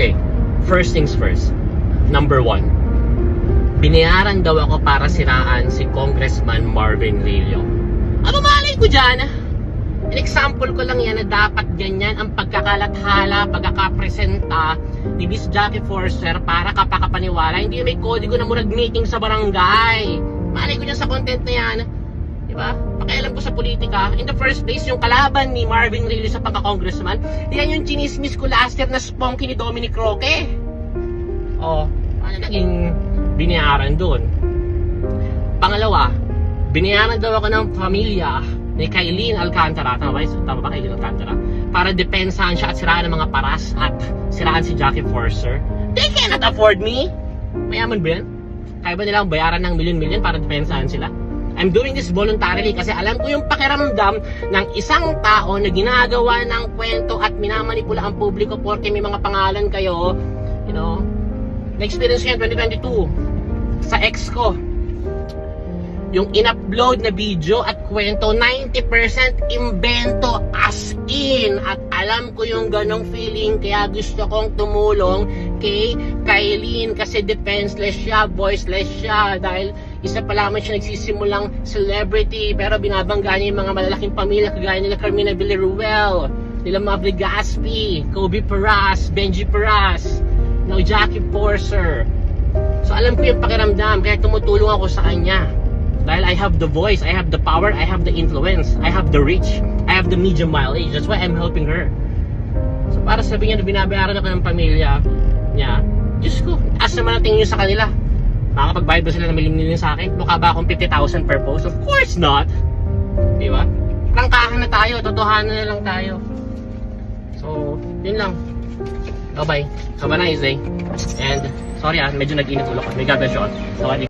Okay, first things first. Number one, binayaran daw ako para siraan si Congressman Marvin Rillo. Ano malay ko dyan? An example ko lang yan na dapat ganyan ang pagkakalathala, pagkakapresenta ni Miss Jackie Forster para kapakapaniwala. Hindi may kodigo na murag meeting sa barangay. Malay ko dyan sa content na yan. Ba? Pakialam ko sa politika. In the first place, yung kalaban ni Marvin Rillo sa pagka-congressman, yan yung chinismis ko last year na sponky ni Dominic Roque. Oh, ano naging binayaran doon? Pangalawa, binayaran daw ako ng pamilya ni Kailin Alcantara. Tama ba? Tama ba Kailin Alcantara? Para depensahan siya at siraan ng mga paras at siraan si Jackie Forster. They cannot afford me! Mayaman ba yan? Kaya ba nilang bayaran ng milyon-milyon para depensahan sila? I'm doing this voluntarily kasi alam ko yung pakiramdam ng isang tao na ginagawa ng kwento at minamanipula ang publiko porque may mga pangalan kayo, you know, na-experience ko yan 2022 sa ex ko. Yung in-upload na video at kwento, 90% imbento as in. At alam ko yung ganong feeling, kaya gusto kong tumulong kay Kailin kasi defenseless siya, voiceless siya. Dahil isa pa lamang siya nagsisimulang celebrity, pero binabangga niya yung mga malalaking pamilya kagaya nila Carmina Villaruel, nila Mavli Gaspi, Kobe Paras, Benji Paras, no Jackie Forcer. So alam ko yung pakiramdam, kaya tumutulong ako sa kanya. Dahil I have the voice, I have the power, I have the influence, I have the reach, I have the media mileage. That's why I'm helping her. So para sabihin niya na binabayaran ako ng pamilya niya, Diyos ko, as naman ang tingin sa kanila. Makakapagbayad ba sila ng milim-milim sa akin? Mukha ba akong 50,000 per post? Of course not! Di ba? Prangkahan na tayo, totohanan na lang tayo. So, yun lang. Bye-bye. Have a nice day. And, sorry ah, medyo nag-init ulo ko. May gabi shot. Sorry.